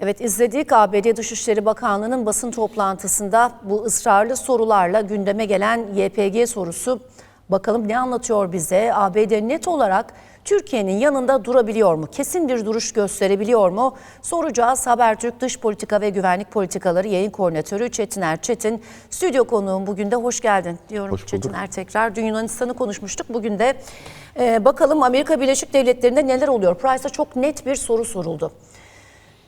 Evet izledik ABD Dışişleri Bakanlığı'nın basın toplantısında bu ısrarlı sorularla gündeme gelen YPG sorusu bakalım ne anlatıyor bize? ABD net olarak Türkiye'nin yanında durabiliyor mu? Kesin bir duruş gösterebiliyor mu? Soracağız. Habertürk Dış Politika ve Güvenlik Politikaları Yayın Koordinatörü Çetin Erçetin. Stüdyo konuğum bugün de hoş geldin diyorum Hoş bulduk. Çetin Er tekrar. Dün Yunanistan'ı konuşmuştuk. Bugün de e, bakalım Amerika Birleşik Devletleri'nde neler oluyor? Price'a çok net bir soru soruldu.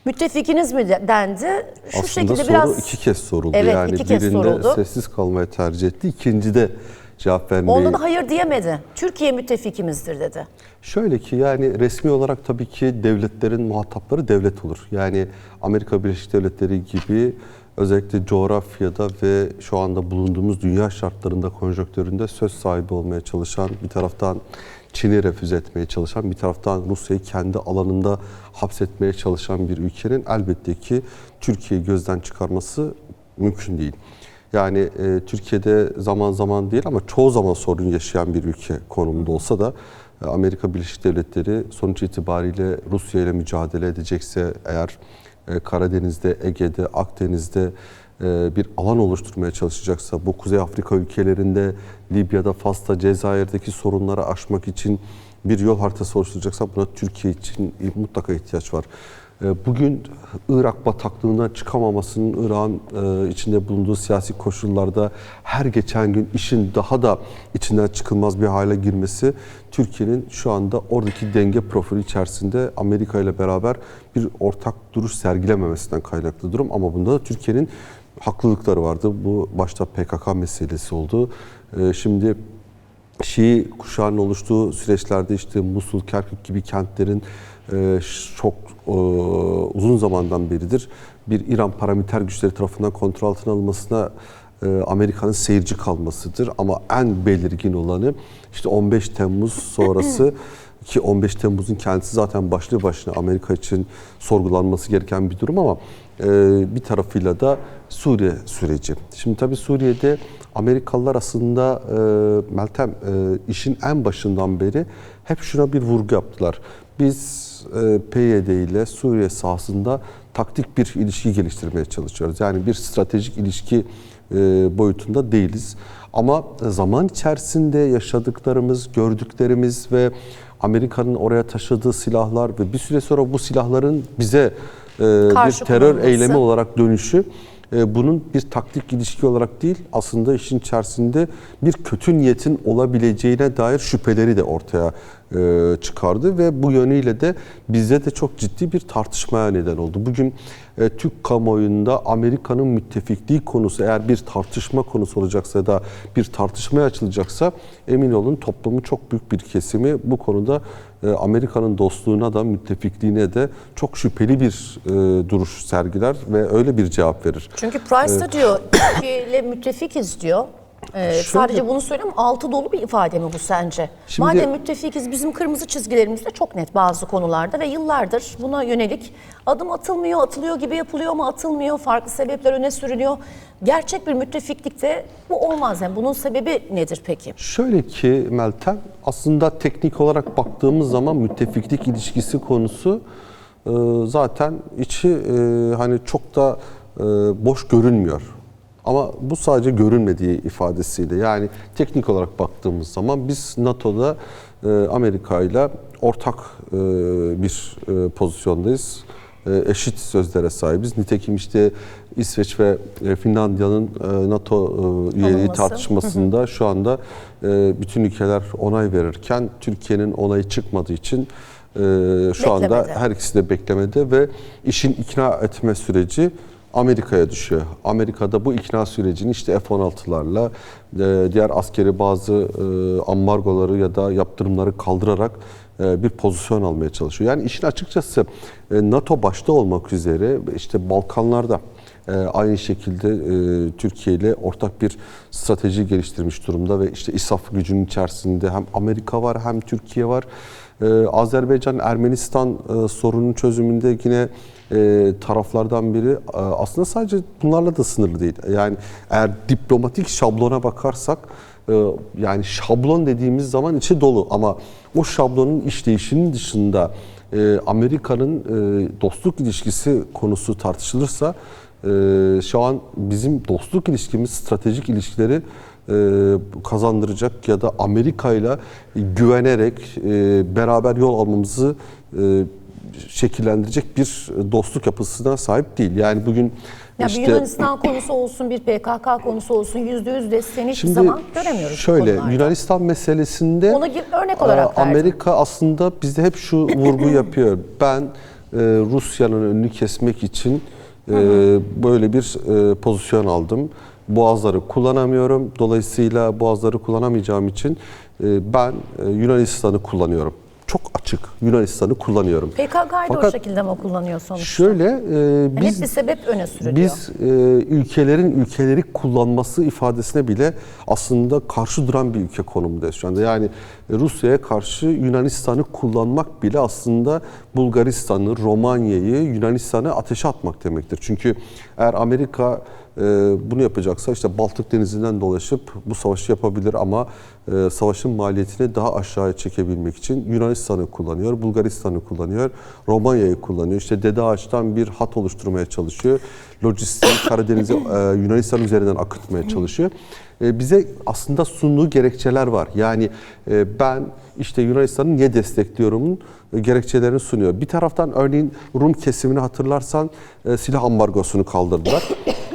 Müttefikiniz mi de- dendi? Şu Aslında şekilde soru biraz iki kez soruldu. Evet, yani iki kez birinde soruldu. sessiz kalmayı tercih etti. İkincide cevap vermeyi. Onda da hayır diyemedi. Türkiye müttefikimizdir dedi. Şöyle ki yani resmi olarak tabii ki devletlerin muhatapları devlet olur. Yani Amerika Birleşik Devletleri gibi özellikle coğrafyada ve şu anda bulunduğumuz dünya şartlarında, konjonktüründe söz sahibi olmaya çalışan bir taraftan Çin'i refüze etmeye çalışan bir taraftan Rusya'yı kendi alanında hapsetmeye çalışan bir ülkenin elbette ki Türkiye'yi gözden çıkarması mümkün değil. Yani e, Türkiye'de zaman zaman değil ama çoğu zaman sorun yaşayan bir ülke konumunda olsa da e, Amerika Birleşik Devletleri sonuç itibariyle Rusya ile mücadele edecekse eğer Karadeniz'de, Ege'de, Akdeniz'de e, bir alan oluşturmaya çalışacaksa, bu Kuzey Afrika ülkelerinde, Libya'da, Fas'ta, Cezayir'deki sorunları aşmak için bir yol haritası oluşturacaksa buna Türkiye için mutlaka ihtiyaç var. E, Bugün Irak bataklığından çıkamamasının, Irak'ın e, içinde bulunduğu siyasi koşullarda her geçen gün işin daha da içinden çıkılmaz bir hale girmesi Türkiye'nin şu anda oradaki denge profili içerisinde Amerika ile beraber bir ortak duruş sergilememesinden kaynaklı durum. Ama bunda da Türkiye'nin haklılıkları vardı. Bu başta PKK meselesi oldu. E, Şimdi Şii kuşağının oluştuğu süreçlerde işte Musul, Kerkük gibi kentlerin çok e, uzun zamandan beridir bir İran paramiliter güçleri tarafından kontrol altına alınmasına e, Amerika'nın seyirci kalmasıdır. Ama en belirgin olanı işte 15 Temmuz sonrası ki 15 Temmuz'un kendisi zaten başlı başına Amerika için sorgulanması gereken bir durum ama e, bir tarafıyla da Suriye süreci. Şimdi tabii Suriye'de Amerikalılar aslında e, Meltem e, işin en başından beri hep şuna bir vurgu yaptılar. Biz e, PYD ile Suriye sahasında taktik bir ilişki geliştirmeye çalışıyoruz. Yani bir stratejik ilişki e, boyutunda değiliz. Ama zaman içerisinde yaşadıklarımız, gördüklerimiz ve Amerika'nın oraya taşıdığı silahlar ve bir süre sonra bu silahların bize e, bir Karşı terör kullanılması. eylemi olarak dönüşü e, bunun bir taktik ilişki olarak değil aslında işin içerisinde bir kötü niyetin olabileceğine dair şüpheleri de ortaya e, çıkardı ve bu yönüyle de bize de çok ciddi bir tartışmaya neden oldu. Bugün e, Türk kamuoyunda Amerika'nın müttefikliği konusu eğer bir tartışma konusu olacaksa ya da bir tartışmaya açılacaksa emin olun toplumun çok büyük bir kesimi bu konuda e, Amerika'nın dostluğuna da müttefikliğine de çok şüpheli bir e, duruş sergiler ve öyle bir cevap verir. Çünkü Price da diyor Türkiye ile müttefikiz diyor. Ee, sadece bunu söylüyorum altı dolu bir ifade mi bu sence? Şimdi- Madem müttefikiz bizim kırmızı çizgilerimiz de çok net bazı konularda ve yıllardır buna yönelik adım atılmıyor, atılıyor gibi yapılıyor ama atılmıyor. Farklı sebepler öne sürülüyor. Gerçek bir müttefiklikte bu olmaz. Yani bunun sebebi nedir peki? Şöyle ki Meltem aslında teknik olarak baktığımız zaman müttefiklik ilişkisi konusu e, zaten içi e, hani çok da e, boş görünmüyor. Ama bu sadece görünmediği ifadesiyle yani teknik olarak baktığımız zaman biz NATO'da e, Amerika ile ortak e, bir e, pozisyondayız. Eşit sözlere sahibiz. Nitekim işte İsveç ve Finlandiya'nın NATO üyeliği Alınması. tartışmasında şu anda bütün ülkeler onay verirken Türkiye'nin onayı çıkmadığı için şu anda Beklemede. her ikisi de beklemede ve işin ikna etme süreci Amerika'ya düşüyor. Amerika'da bu ikna sürecini işte F-16'larla e, diğer askeri bazı e, ambargoları ya da yaptırımları kaldırarak e, bir pozisyon almaya çalışıyor. Yani işin açıkçası NATO başta olmak üzere işte Balkanlarda aynı şekilde Türkiye ile ortak bir strateji geliştirmiş durumda ve işte İSAF gücünün içerisinde hem Amerika var hem Türkiye var. E, Azerbaycan Ermenistan e, sorunun çözümünde yine e, taraflardan biri aslında sadece bunlarla da sınırlı değil. Yani eğer diplomatik şablona bakarsak e, yani şablon dediğimiz zaman içi dolu ama o şablonun işleyişinin dışında Amerika'nın dostluk ilişkisi konusu tartışılırsa şu an bizim dostluk ilişkimiz stratejik ilişkileri kazandıracak ya da Amerika ile güvenerek e, beraber yol almamızı e, şekillendirecek bir dostluk yapısına sahip değil. Yani bugün Ya işte bir Yunanistan konusu olsun, bir PKK konusu olsun yüzde yüz desteğini hiçbir zaman göremiyoruz. şöyle. Yunanistan meselesinde gibi örnek olarak e, verdim. Amerika aslında bizde hep şu vurgu yapıyor. Ben e, Rusya'nın önünü kesmek için e, böyle bir e, pozisyon aldım. Boğazları kullanamıyorum. Dolayısıyla boğazları kullanamayacağım için e, ben e, Yunanistan'ı kullanıyorum. Çok açık Yunanistan'ı kullanıyorum. PKK'yı da o Fakat şekilde mi kullanıyor sonuçta? Şöyle e, Yani biz hep bir sebep öne sürülüyor. biz e, ülkelerin ülkeleri kullanması ifadesine bile aslında karşı duran bir ülke konumundayız şu anda. Yani Rusya'ya karşı Yunanistan'ı kullanmak bile aslında Bulgaristan'ı, Romanya'yı, Yunanistan'ı ateşe atmak demektir. Çünkü eğer Amerika e, bunu yapacaksa işte Baltık Denizi'nden dolaşıp bu savaşı yapabilir ama e, savaşın maliyetini daha aşağıya çekebilmek için Yunanistan'ı kullanıyor, Bulgaristan'ı kullanıyor, Romanya'yı kullanıyor. İşte Dede Ağaç'tan bir hat oluşturmaya çalışıyor. Lojistiği Karadeniz'i e, Yunanistan üzerinden akıtmaya çalışıyor. E, bize aslında sunduğu gerekçeler var. Yani e, ben işte Yunanistan'ı niye destekliyorumun e, gerekçelerini sunuyor. Bir taraftan örneğin Rum kesimini hatırlarsan silah ambargosunu kaldırdılar.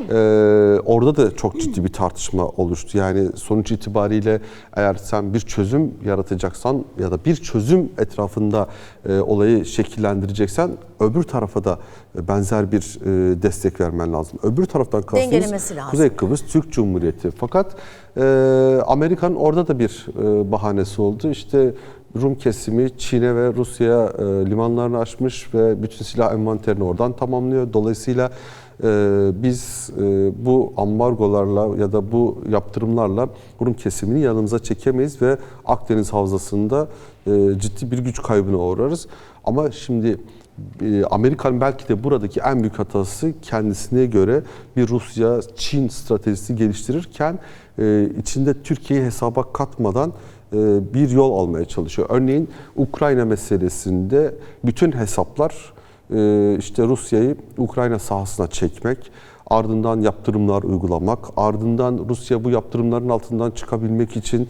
E, orada da çok ciddi bir tartışma oluştu. Yani sonuç itibariyle eğer sen bir çözüm yaratacaksan ya da bir çözüm etrafında e, olayı şekillendireceksen öbür tarafa da e, benzer bir e, destek vermen lazım. Öbür taraftan kastımız. Kuzey Kıbrıs Türk Cumhuriyeti. Fakat e, Amerika'nın orada da bir e, bahanesi oldu. İşte Rum kesimi Çin'e ve Rusya'ya e, limanlarını açmış ve bütün silah envanterini oradan tamamlıyor. Dolayısıyla biz e, bu ambargolarla ya da bu yaptırımlarla Rum kesimini yanımıza çekemeyiz ve Akdeniz Havzası'nda e, ciddi bir güç kaybına uğrarız. Ama şimdi e, Amerika'nın belki de buradaki en büyük hatası kendisine göre bir Rusya-Çin stratejisi geliştirirken içinde Türkiye'yi hesaba katmadan bir yol almaya çalışıyor. Örneğin Ukrayna meselesinde bütün hesaplar işte Rusya'yı Ukrayna sahasına çekmek, ardından yaptırımlar uygulamak, ardından Rusya bu yaptırımların altından çıkabilmek için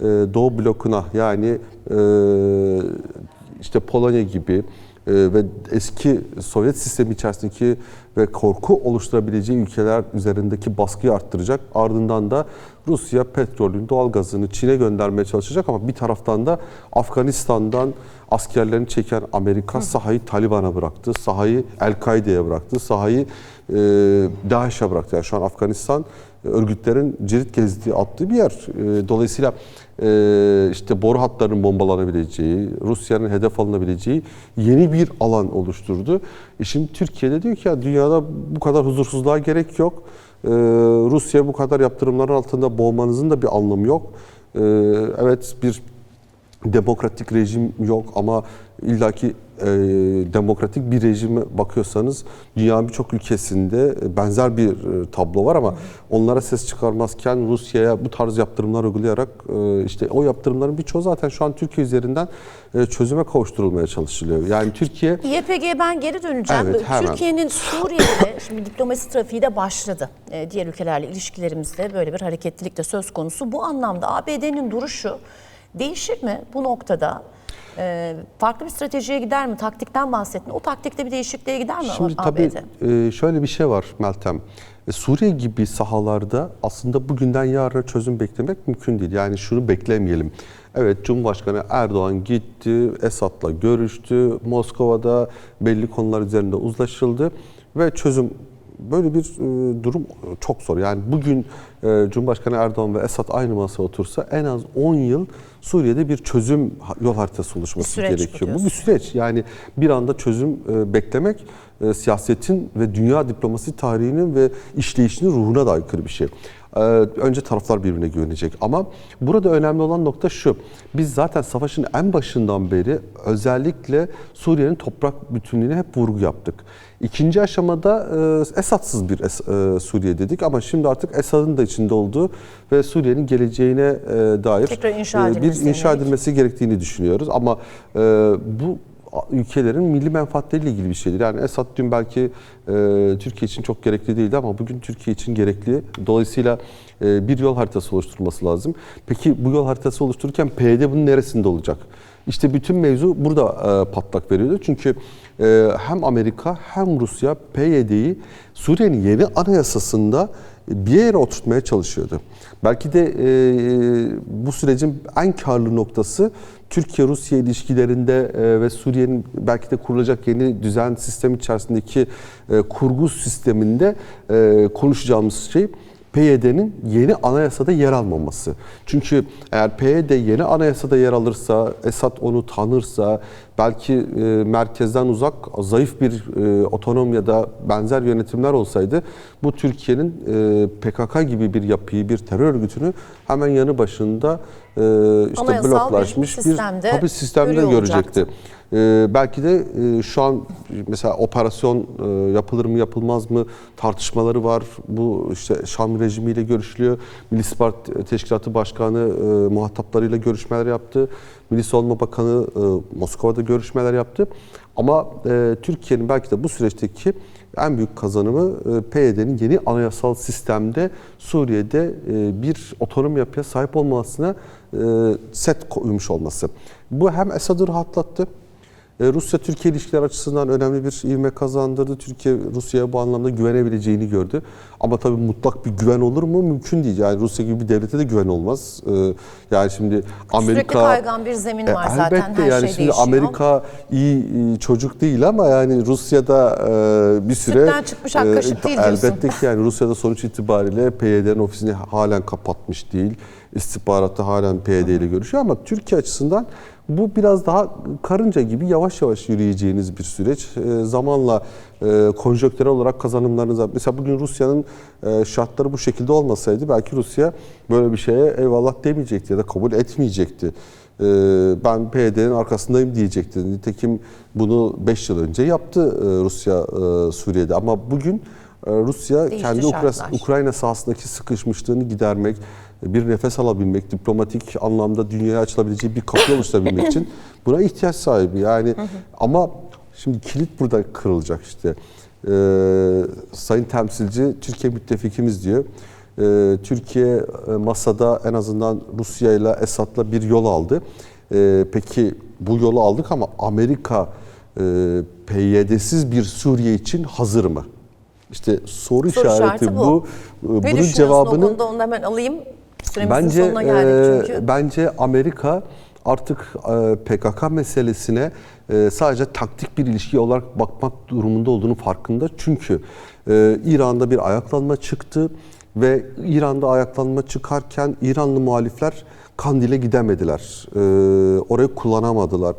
e, Doğu blokuna yani e, işte Polonya gibi ve eski Sovyet sistemi içerisindeki ve korku oluşturabileceği ülkeler üzerindeki baskıyı arttıracak. Ardından da Rusya petrolün, doğalgazını Çin'e göndermeye çalışacak ama bir taraftan da Afganistan'dan askerlerini çeken Amerika sahayı Taliban'a bıraktı, sahayı El-Kaide'ye bıraktı, sahayı e, DAEŞ'e bıraktı. Yani şu an Afganistan örgütlerin cirit gezdiği, attığı bir yer. E, dolayısıyla e, işte boru hatlarının bombalanabileceği, Rusya'nın hedef alınabileceği yeni bir alan oluşturdu. E şimdi Türkiye'de diyor ki ya dünyada bu kadar huzursuzluğa gerek yok. E, Rusya bu kadar yaptırımların altında boğmanızın da bir anlamı yok. Evet bir demokratik rejim yok ama illaki e, demokratik bir rejime bakıyorsanız dünyanın birçok ülkesinde benzer bir e, tablo var ama onlara ses çıkarmazken Rusya'ya bu tarz yaptırımlar uygulayarak e, işte o yaptırımların birçoğu zaten şu an Türkiye üzerinden e, çözüme kavuşturulmaya çalışılıyor. Yani Türkiye YPG'ye ben geri döneceğim. Evet. Türkiye'nin Suriye'de şimdi diplomasi trafiği de başladı. Ee, diğer ülkelerle ilişkilerimizde böyle bir hareketlilik de söz konusu. Bu anlamda ABD'nin duruşu değişir mi bu noktada? Ee, farklı bir stratejiye gider mi? Taktikten bahsettin. O taktikte bir değişikliğe gider mi Şimdi ABD? tabii e, şöyle bir şey var Meltem. E, Suriye gibi sahalarda aslında bugünden yarına çözüm beklemek mümkün değil. Yani şunu beklemeyelim. Evet Cumhurbaşkanı Erdoğan gitti, Esad'la görüştü, Moskova'da belli konular üzerinde uzlaşıldı ve çözüm böyle bir e, durum çok zor. Yani bugün e, Cumhurbaşkanı Erdoğan ve Esad aynı masaya otursa en az 10 yıl Suriye'de bir çözüm yol haritası oluşması süreç bu gerekiyor. Bu diyorsun. bir süreç. Yani bir anda çözüm e, beklemek e, siyasetin ve dünya diplomasi tarihinin ve işleyişinin ruhuna da aykırı bir şey. E, önce taraflar birbirine güvenecek. Ama burada önemli olan nokta şu. Biz zaten savaşın en başından beri özellikle Suriye'nin toprak bütünlüğüne hep vurgu yaptık. İkinci aşamada e, Esad'sız bir e, Suriye dedik ama şimdi artık Esad'ın da içinde olduğu ve Suriye'nin geleceğine e, dair inşa bir inşa edilmesi gerektiğini düşünüyoruz. Ama bu ülkelerin milli menfaatleriyle ilgili bir şeydir. Yani Esad dün belki e, Türkiye için çok gerekli değildi ama bugün Türkiye için gerekli. Dolayısıyla e, bir yol haritası oluşturması lazım. Peki bu yol haritası oluştururken PYD bunun neresinde olacak? İşte bütün mevzu burada e, patlak veriyordu. Çünkü e, hem Amerika hem Rusya PYD'yi Suriye'nin yeni anayasasında bir yere oturtmaya çalışıyordu. Belki de e, bu sürecin en karlı noktası Türkiye-Rusya ilişkilerinde ve Suriye'nin belki de kurulacak yeni düzen sistemi içerisindeki kurgu sisteminde konuşacağımız şey PYD'nin yeni anayasada yer almaması. Çünkü eğer PYD yeni anayasada yer alırsa, Esad onu tanırsa, belki e, merkezden uzak, zayıf bir e, otonom ya da benzer yönetimler olsaydı bu Türkiye'nin e, PKK gibi bir yapıyı, bir terör örgütünü hemen yanı başında e, işte Anayasal bir bloklaşmış bir, sistemde tabii sistemde görecekti. olacaktı. Ee, belki de e, şu an mesela operasyon e, yapılır mı yapılmaz mı tartışmaları var. Bu işte Şam rejimiyle görüşülüyor. Milli İstihbarat Teşkilatı Başkanı e, muhataplarıyla görüşmeler yaptı. Milli Savunma Bakanı Moskova'da görüşmeler yaptı. Ama Türkiye'nin belki de bu süreçteki en büyük kazanımı PYD'nin yeni anayasal sistemde Suriye'de bir otonom yapıya sahip olmasına set koymuş olması. Bu hem Esad'ı rahatlattı Rusya-Türkiye ilişkiler açısından önemli bir ivme kazandırdı. Türkiye Rusya'ya bu anlamda güvenebileceğini gördü. Ama tabii mutlak bir güven olur mu? Mümkün değil. Yani Rusya gibi bir devlete de güven olmaz. E, Yani şimdi Amerika... Sürekli kaygan bir zemin var E, zaten. Elbette Her yani şey şimdi değişiyor. Amerika iyi e, çocuk değil ama yani Rusya'da e, bir süre... Sütten çıkmış ak kaşık değil diyorsun. Elbette ki yani Rusya'da sonuç itibariyle PYD'nin ofisini halen kapatmış değil. İstihbaratı halen PYD ile görüşüyor ama Türkiye açısından bu biraz daha karınca gibi yavaş yavaş yürüyeceğiniz bir süreç. E, zamanla e, konjonktürel olarak kazanımlarınız Mesela bugün Rusya'nın e, şartları bu şekilde olmasaydı belki Rusya böyle bir şeye eyvallah demeyecekti ya da kabul etmeyecekti. E, ben PYD'nin arkasındayım diyecekti. Nitekim bunu 5 yıl önce yaptı e, Rusya e, Suriye'de ama bugün e, Rusya Değişti kendi şartlar. Ukrayna sahasındaki sıkışmışlığını gidermek, bir nefes alabilmek, diplomatik anlamda dünyaya açılabileceği bir kapı oluşturabilmek için buna ihtiyaç sahibi. Yani ama şimdi kilit burada kırılacak işte. Ee, sayın temsilci Türkiye müttefikimiz diyor. Ee, Türkiye e, masada en azından Rusya ile Esad'la bir yol aldı. Ee, peki bu yolu aldık ama Amerika e, PYD'siz bir Suriye için hazır mı? İşte soru, Soru işareti işareti bu. bu. Ee, Bunun cevabını o konuda onu hemen alayım. Süremizin bence sonuna geldik e, çünkü. bence Amerika artık e, PKK meselesine e, sadece taktik bir ilişki olarak bakmak durumunda olduğunu farkında. Çünkü e, İran'da bir ayaklanma çıktı ve İran'da ayaklanma çıkarken İranlı muhalifler Kandil'e gidemediler. E, orayı kullanamadılar.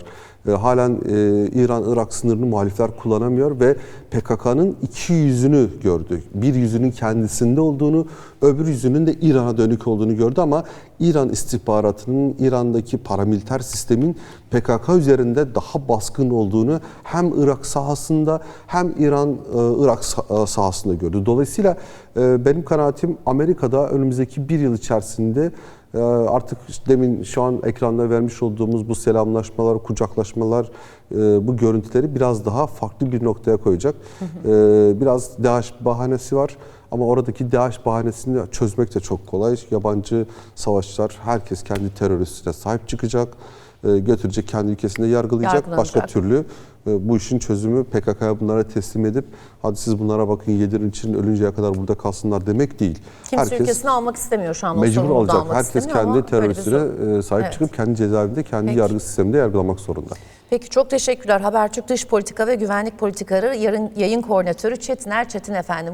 E, halen e, İran-Irak sınırını muhalifler kullanamıyor ve PKK'nın iki yüzünü gördü. Bir yüzünün kendisinde olduğunu, öbür yüzünün de İran'a dönük olduğunu gördü ama İran istihbaratının, İran'daki paramiliter sistemin PKK üzerinde daha baskın olduğunu hem Irak sahasında hem İran-Irak sahasında gördü. Dolayısıyla e, benim kanaatim Amerika'da önümüzdeki bir yıl içerisinde Artık işte demin şu an ekranda vermiş olduğumuz bu selamlaşmalar, kucaklaşmalar, e, bu görüntüleri biraz daha farklı bir noktaya koyacak. Ee, Biraz DAEŞ bahanesi var ama oradaki DAEŞ bahanesini çözmek de çok kolay. Yabancı savaşçılar, herkes kendi teröristine sahip çıkacak, götürecek kendi ülkesinde yargılayacak. Başka türlü e, bu işin çözümü PKK'ya bunlara teslim edip hadi siz bunlara bakın yedirin için ölünceye kadar burada kalsınlar demek değil. Kimse ülkesini almak istemiyor şu an. Mecbur almak Herkes kendi teröristine e, sahip Evet. çıkıp kendi cezaevinde, kendi Peki. yargı sisteminde yargılamak zorunda. Peki çok teşekkürler. Habertürk Dış Politika ve Güvenlik Politikaları yarın yayın koordinatörü Çetin Er Çetin efendim.